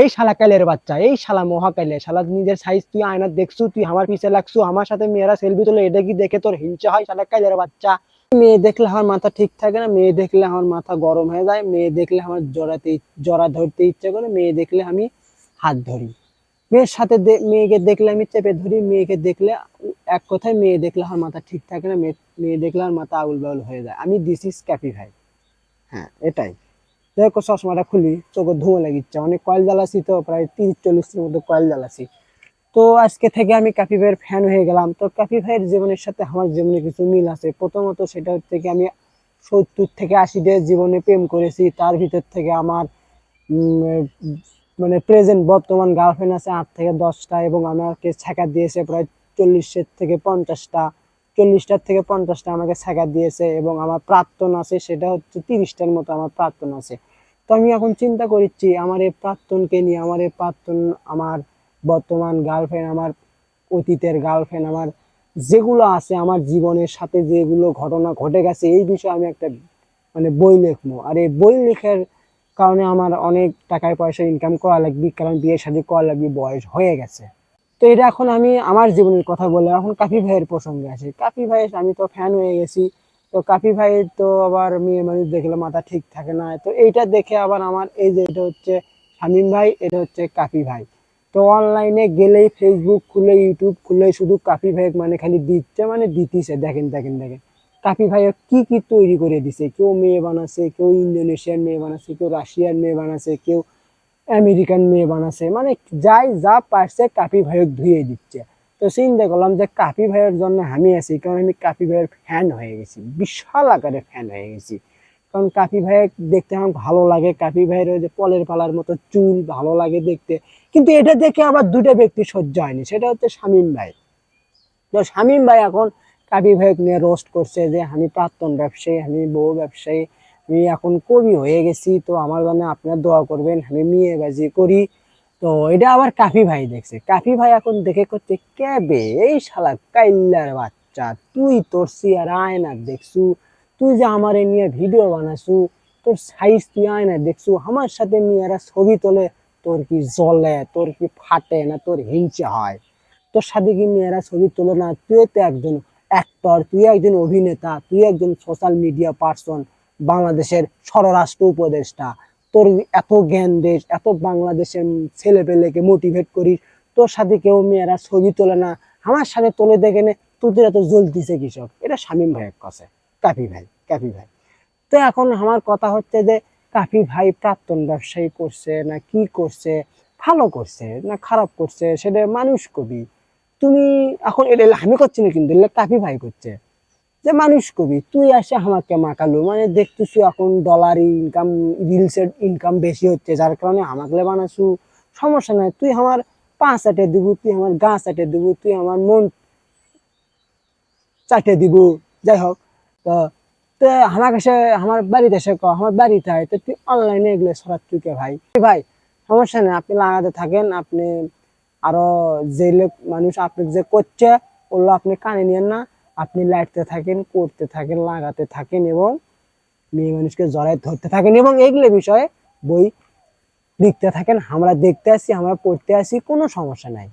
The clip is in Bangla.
এই শালা কালের বাচ্চা, এই শালা মহাকালে শালা নিজের সাইজ তুই আয়না দেখছু, তুই আমার পিছে লাগছু, আমার সাথে মেয়েরা সেলফি তোলে, এটা কি দেখে তোর হিংসা হয় শালা কালের বাচ্চা? মেয়ে দেখলে আমার মাথা ঠিক থাকে না, মেয়ে দেখলে আমার মাথা গরম হয়ে যায়, মেয়ে দেখলে আমার জড়াতে, জড়া ধরতে ইচ্ছে করে, মেয়ে দেখলে আমি হাত ধরি। মেয়ের সাথে মেয়েকে দেখলে আমি চেপে ধরি, মেয়েকে দেখলে এক কথায় মেয়ে দেখলে আমার মাথা ঠিক থাকে না, মেয়ে মেয়ে দেখলে আমার মাথা আউল বাউল হয়ে যায়। আমি দিস ইজ ক্যাপি ভাই হ্যাঁ এটাই। দেখো চশমাটা খুলি চোখে ধুঁয়া লাগিচ্ছে। অনেক কয়েল জ্বালাছি তো, প্রায় তিরিশ চল্লিশের মতো কয়েল জ্বালাছি তো আজকে থেকে আমি কাপি ভাইয়ের ফ্যান হয়ে গেলাম। তো কাপি ভাইয়ের জীবনের সাথে আমার জীবনে কিছু মিল আছে। প্রথমত সেটা হচ্ছে কি, আমি সত্তর থেকে আশি ডের জীবনে প্রেম করেছি। তার ভিতর থেকে আমার মানে প্রেজেন্ট বর্তমান গার্লফ্রেন্ড আছে আট থেকে দশটা, এবং আমাকে ছাকা দিয়েছে প্রায় চল্লিশের থেকে পঞ্চাশটা। চল্লিশটার থেকে পঞ্চাশটা আমাকে ছ্যাঁকা দিয়েছে এবং আমার প্রাক্তন আছে, সেটা হচ্ছে তিরিশটার মতো আমার প্রাক্তন আছে। তো আমি এখন চিন্তা করছি আমার এই প্রাক্তনকে নিয়ে, আমার এই প্রাক্তন, আমার বর্তমান গার্লফ্রেন্ড আমার অতীতের গার্লফ্রেন্ড আমার যেগুলো আছে, আমার জীবনের সাথে যেগুলো ঘটনা ঘটে গেছে, এই বিষয়ে আমি একটা মানে বই লিখব। আর এই বই লেখার কারণে আমার অনেক টাকায় পয়সা ইনকাম করা লাগবে, কারণ বিয়ে শাদী করা লাগবে, বয়স হয়ে গেছে। তো এটা এখন আমি আমার জীবনের কথা বলে এখন কাফি ভাইয়ের প্রসঙ্গে আছে কাফি ভাইয়ের আমি তো ফ্যান হয়ে গেছি। তো কাফি ভাইয়ের তো আবার মেয়ে মানুষ দেখলে মাথা ঠিক থাকে না। তো এইটা দেখে আবার আমার এই যে এটা হচ্ছে শামীম ভাই, এটা হচ্ছে কাফি ভাই। তো অনলাইনে গেলেই ফেসবুক খুলে ইউটিউব খুলে শুধু কাফি ভাই মানে খালি দিচ্ছে মানে দিতিছে। দেখেন দেখেন দেখেন। কাফি ভাই কি কি তৈরি করে দিছে? কেউ মেয়ে বানাচ্ছে, কেউ ইন্দোনেশিয়ার মেয়ে বানাচ্ছে, কেউ রাশিয়ার মেয়ে বানাচ্ছে, কেউ আমেরিকান মেয়ে বানাচ্ছে মানে যাই, যা পারছে কাপি ভাইয়ক ধুয়ে দিচ্ছে। তো চিন্তা করলাম যে কাপি ভাইয়ের জন্য আমি আছি, কারণ আমি কাপি ভাইয়ের ফ্যান হয়ে গেছি। বিশাল আকারে ফ্যান হয়ে গেছি। কারণ কাপি ভাইয়ের দেখতে আমার ভালো লাগে, কাপি ভাইয়ের ওই যে পলের পালার মতো চুল ভালো লাগে দেখতে। কিন্তু এটা দেখে আবার দুটো ব্যক্তি সহ্য হয়নি, সেটা হচ্ছে শামীম ভাই। তো শামীম ভাই এখন কাপি ভাইক নিয়ে রোস্ট করছে যে, আমি প্রাক্তন ব্যবসায়ী, আমি বউ ব্যবসায়ী আমি এখন কবি হয়ে গেছি, তো আমার জন্য আপনার দোয়া করবেন, আমি মেয়ে বাজি করি। তো এটা আবার কাফি ভাই দেখছে। কাফি ভাই এখন দেখে করছে ক্যাবে এই শালা কাইল্লার বাচ্চা, তুই তোর সিয়ার আয়না দেখছু, তুই যে আমারে নিয়ে ভিডিও বানাসু তোর সাইজ তুই আয়না দেখছু, আমার সাথে মেয়েরা ছবি তোলে, তোর কি জ্বলে তোর কি ফাটে না, তোর হিংসে হয়? তোর সাথে কি মেয়েরা ছবি তোলে না? তুই তো একজন অ্যাক্টর তুই একজন অভিনেতা, তুই একজন সোশ্যাল মিডিয়া পার্সন বাংলাদেশের স্বরাষ্ট্র উপদেষ্টা। তোর এত জ্ঞান দেশ, এত বাংলাদেশের ছেলে পেলেকে মোটিভেট করিস, তোর সাথে কেউ মেয়েরা ছবি তোলে না। আমার সাথে তোলে দেখে নে, তোদের এত জ্বলতিছে কৃষক। এটা শামীম ভাইয়ের কাছে। কাপি ভাই কাপি ভাই। তো এখন আমার কথা হচ্ছে যে, কাফি ভাই প্রাক্তন ব্যবসায়ী করছে না কি করছে? ভালো করছে না খারাপ করছে? সেটা মানুষ কবি। তুমি এখন এটা আমি করছি না কিন্তু কাফি ভাই করছে। যে মানুষ কবি তুই আসে আমাকে মাকালু। মানে দেখতেছি এখন ডলার ইনকাম রিলসের ইনকাম বেশি হচ্ছে যার কারণে আমাকে বানাসু। সমস্যা নাই তুই আমার পাঁচ চাটে দিব তুই আমার গা চাটে দিব তুই আমার মন চাটে দিব। যাই হোক তো তো আমার কাছে আমার বাড়িতে এসে কও, আমার বাড়িতে হয় তো তুই অনলাইনে এগুলো ছড়াচ্ছু কে ভাই? ভাই সমস্যা নেই আপনি লাগাতে থাকেন আপনি আরও যে লোক মানুষ আপনি যে করছে ওগুলো আপনি কানে নিয়েন না। আপনি লাইটতে থাকেন, করতে থাকেন, লাগাতে থাকেন এবং মেয়ে মানুষকে জড়ায় ধরতে থাকেন এবং এগুলো বিষয়ে বই লিখতে থাকেন। আমরা দেখতে আসি, আমরা পড়তে আসি, কোনো সমস্যা নাই।